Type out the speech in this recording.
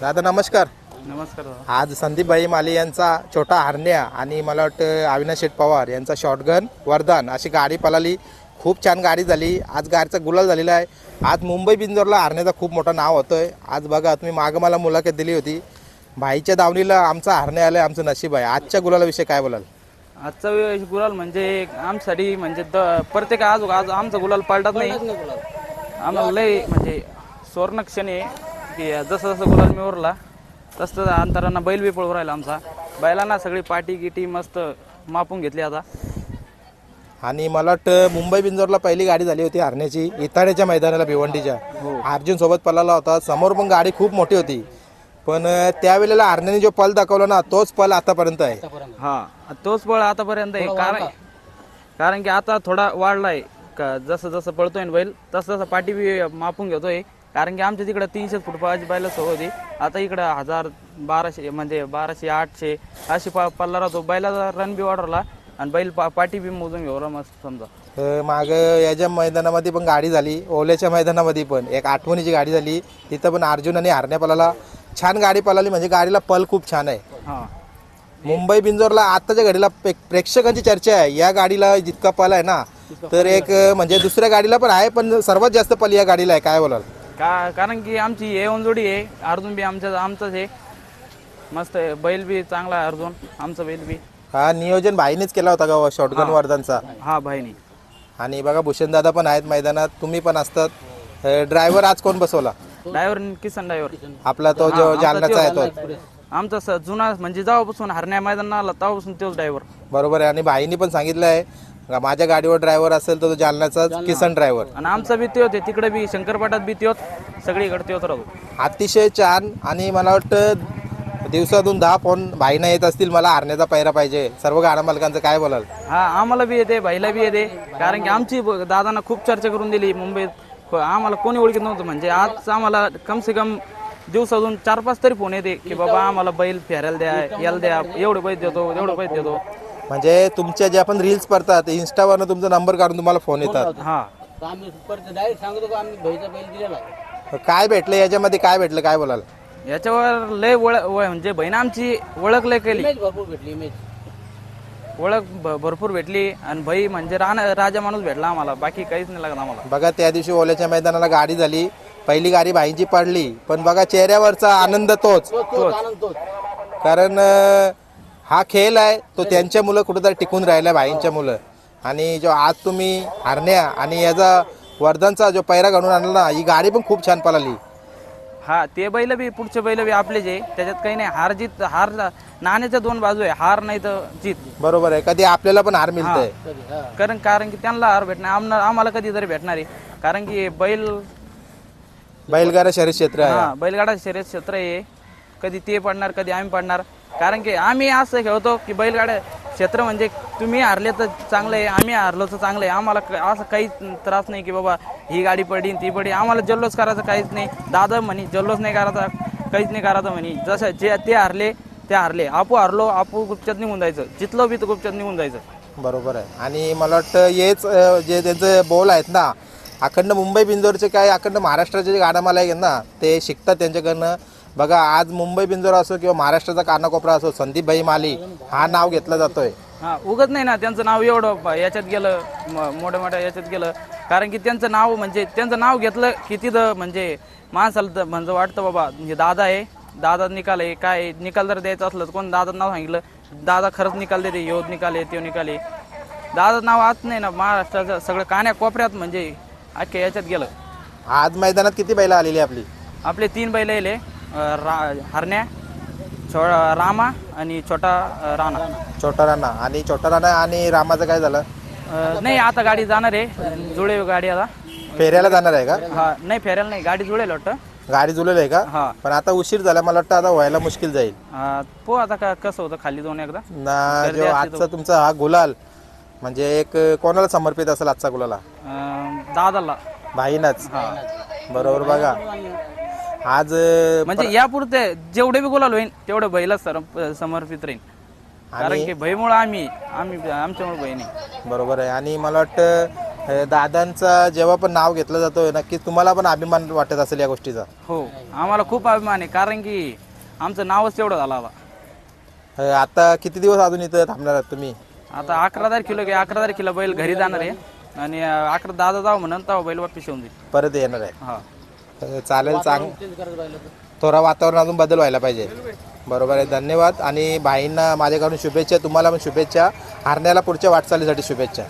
दादा नमस्कार. नमस्कार. आज संदीपभाई माली यांचा छोटा हरण्या आणि मला वाटतं अविनाश शेठ पवार यांचा शॉटगन वरदान अशी गाडी पळाली. खूप छान गाडी झाली. आज गाडीचा गुलाल झालेला आहे. आज मुंबई बिंजोरला हरण्याचा खूप मोठं नाव होतंय. आज बघा तुम्ही मागं मला मुलाखत दिली होती. भाईच्या दावणीला आमचा हरणे आलं आमचं नशीब आहे. आजच्या गुलालाविषयी काय बोलाल? आजचा वेळ गुलाल म्हणजे आमच्यासाठी म्हणजे द- प्रत्येक आज आज आमचा गुलाल पालटत नाही. आम्हाला लय म्हणजे सुवर्ण क्षण आहे. की जसं जसं गुलाल मी उरला तसं तसं अंतरांना बैल बी पळू राहिला आमचा. बैलांना सगळी पाटी गिटी मस्त मापून घेतली आता. आणि मला वाटतं मुंबई बिंजोरला पहिली गाडी झाली होती हरण्याची इताड्याच्या मैदानाला भिवंडीच्या. अर्जुन सोबत पळाला होता समोर पण गाडी खूप मोठी होती. पण त्यावेळेला हरण्याने जो पल दाखवला ना तोच पल आतापर्यंत आहे. हा तोच बळ आतापर्यंत आहे. कारण कारण की आता थोडा वाढलाय. का जसं जसं पळतोय ना बैल तसं तसं पाठी बी मापून घेतोय. कारण की आमच्या तिकडे तीनशे फूट पळाची बैल सवय होती. आता इकडं हजार बाराशे म्हणजे बाराशे आठशे अशी पा पल्ला राहतो. बैलाचा रन बी वाढवला आणि बैल पा पाठी बी मोजून घेऊ मस्त समजा. मागं याच्या मैदानामध्ये पण गाडी झाली. ओल्याच्या मैदानामध्ये पण. एक आठवणीची गाडी झाली. तिथं पण अर्जुन आणि हरण्या पलाला छान गाडी पळाली म्हणजे गाडीला पल खूप छान आहे. हा. मुंबई बिंजोरला आताच्या घडीला प्रे- प्रेक्षकांची चर्चा आहे. या गाडीला जितका पल आहे ना तर एक म्हणजे दुसऱ्या गाडीला पण आहे पण सर्वात जास्त पल या गाडीला आहे. काय बोलाल? का कारण की आमची एवन जोडी आहे अर्जुन बी आमच्या आमचंच आहे. मस्त आहे बैल बी चांगला आहे अर्जुन आमचा बैल बी. हा नियोजन भाईनेच केला होता का शॉटगन वर्धनचा हा. भाईनी. आणि बघा भूषण दादा पण आहेत मैदानात तुम्ही पण असतात. ड्रायव्हर आज कोण बसवला? ड्रायव्हर किसन ड्रायव्हर आपला तो जो जालनाचा आहे तो. आमचा स- जुना म्हणजे जेव्हापासून हरण्या मैदानाला तेव्हापासून तोच ड्रायव्हर बरोबर आहे आणि भाईनी पण सांगितलं आहे माझ्या गाडीवर ड्रायव्हर असेल तर तो जालन्याचा किसन ड्रायव्हर आणि आमचा बी ते होते तिकडे बी शंकरपाटात बी त्योत सगळीकडे त्योत राहतो अतिशय छान आणि मला वाटतं दिवसातून दहा फोन भाईना येत असतील मला हरण्याचा पैरा पाहिजे. सर्व गाडा मालकांचं काय बोलाल? हा आम्हाला बी येते भाईला बी येते. कारण की आमची ब- दादांना खूप चर्चा करून दिली मुंबईत. आम्हाला कोणी ओळखीत नव्हतं. म्हणजे आज आम्हाला कम से कम दिवसातून चार पाच तरी फोन येते की बाबा आम्हाला बैल फेरायला द्या याला द्या एवढे पैसे देतो एवढे पैसे देतो. म्हणजे तुमच्या जे आपण रील्स पडतात इंस्टावरनं तुमचा नंबर काढून तुम्हाला फोन येतात हा. तर आम्ही परत डायरेक्ट सांगतो का आम्ही भाईचा बैल दिलेला आहे. काय भेटलं याच्यामध्ये काय भेटलं काय बोलाल? याच्यावर लय ओळख ओळ- म्हणजे बहीण आमची ओळख लय केली. इमेज भरपूर भेटली इमेज ओळख भ- भरपूर भेटली आणि भाई म्हणजे रान राजा माणूस भेटला आम्हाला बाकी काहीच नाही लागत आम्हाला. बघा त्या दिवशी ओल्याच्या मैदानाला गाडी झाली. पहिली गाडी भाईंची पडली. पण बघा चेहऱ्यावरचा आनंद तोच. तोच तोच आनंद तोच. कारण अं, हा खेळ आहे तो त्यांच्या मुलं कुठेतरी टिकून राहिला भाईंच्या मुलं. आणि जो आज तुम्ही हरण्या आणि याचा वर्धनचा जो पैरा घडून आणला ना ही गाडी पण खूप छान पळाली. हा ते बैल बी पुढचे बैल बी आपलेच आहे त्याच्यात काही नाही हार जीत हार नाण्याच्या दोन बाजू आहे हार नाही तर जीत. बरोबर आहे कधी आपल्याला पण हार मिळतंय. हा कारण कारण की त्यांना हार भेटणार आम्हाला आम्हाला कधीतरी भेटणार आहे. कारण की बैल बैलगाडा शरीर क्षेत्र आहे. हा बैलगाडा शर्यत क्षेत्र आहे. कधी ते पडणार कधी आम्ही पडणार. कारण की आम्ही असं खेळतो की बैलगाड्या क्षेत्र म्हणजे तुम्ही हारले तर चांगलं आहे आम्ही हारलो तर चांगलं आहे. आम्हाला क- असं काहीच त्रास नाही की बाबा ही गाडी पडली ती पडली आम्हाला जल्लोष करायचं काहीच नाही. दादा म्हणे जल्लोष नाही करायचा काहीच नाही करायचं म्हणे. जसं जे ते हारले ते हारले. आपू हारलो आपू गुपचात निघून जायचं. जितलो बी तर गुपचात निघून जायचं. बरोबर आहे. आणि मला वाटतं हेच जे त्यांचे बोल आहेत ना अखंड मुंबई बिंदोरचे काय अखंड महाराष्ट्राचे जे गाडामाला आहेत ना ते शिकतात त्यांच्याकडनं. बघा आज मुंबई बिंदोर असो किंवा महाराष्ट्राचा कानाकोपरा असो संदीपभाई माली हा नाव घेतला जातोय. हा उगत नाही ना त्यांचं नाव एवढं याच्यात गेलं म- मोठ्या मोठ्या याच्यात गेलं. कारण की त्यांचं नाव म्हणजे त्यांचं नाव घेतलं की तिथं म्हणजे माणसाला तर म्हणजे वाटतं बाबा म्हणजे दादा आहे. दादा निकाल आहे काय आहे, निकाल जर द्यायचं असलं तर कोण दादा नाव सांगितलं? दादा खरंच निकाल देते ह्यो निकाल आहे त्यो निकाल आहे. दादा नाव आज नाही ना महाराष्ट्राचं सगळं कान्या कोपऱ्यात म्हणजे अख्ख्या याच्यात गेलं. आज मैदानात किती बैला आलेली आपली? आपले तीन बैल येले रा हरण्या छो रामा आणि छोटा राणा. छोटा राणा. आणि छोटा राणा आणि रामाचं काय झालं? अ, नाही आता गाडी जाणार आहे. जुळे गाडी आता. फेऱ्याला जाणार आहे का? हा नाही फेरायला नाही. गाडी जुळेल वाटतं. गाडी जुळलेली आहे का? हा. पण आता उशीर झाला. मला वाटतं आता व्हायला मुश्किल जाईल. अ, पो आता का कसं होतं? खाली जाऊन एकदा. ना गर्दी जो असते आजचा तुमचा हा गुलाल म्हणजे एक कोणाला समर्पित असेल आजचा गुलाला? अ, दादाला. भाईनाच. बरोबर बघा. आज म्हणजे यापुरते जेवढे बी गुलाल होईल तेवढे बैलच सर समर्पित राहील कारण की भयमुळे आम्ही आम्ही आमच्यामुळे बहीण बरोबर आहे. आणि मला वाटतं दादांचं जेव्हा पण नाव घेतलं जातं नक्कीच तुम्हाला पण अभिमान वाटत असेल या गोष्टीचा. हो. आम्हाला खूप अभिमान आहे कारण की आमचं नावच तेवढं झालं आता. किती दिवस अजून इथं थांबणार आहात तुम्ही? आता अकरा तारखेला गे अकरा तारखेला बैल घरी जाणार आहे. आणि अकरा दादा जाऊ म्हणून तेव्हा बैल वापिस येऊन जाईल. परत येणार आहे. हा. चालेल चांग थोडा वातावरण अजून बदल व्हायला पाहिजे. बरोबर आहे धन्यवाद. आणि भाईंना माझ्याकडून शुभेच्छा तुम्हाला पण शुभेच्छा. हरण्याला पुढच्या वाटचालीसाठी शुभेच्छा.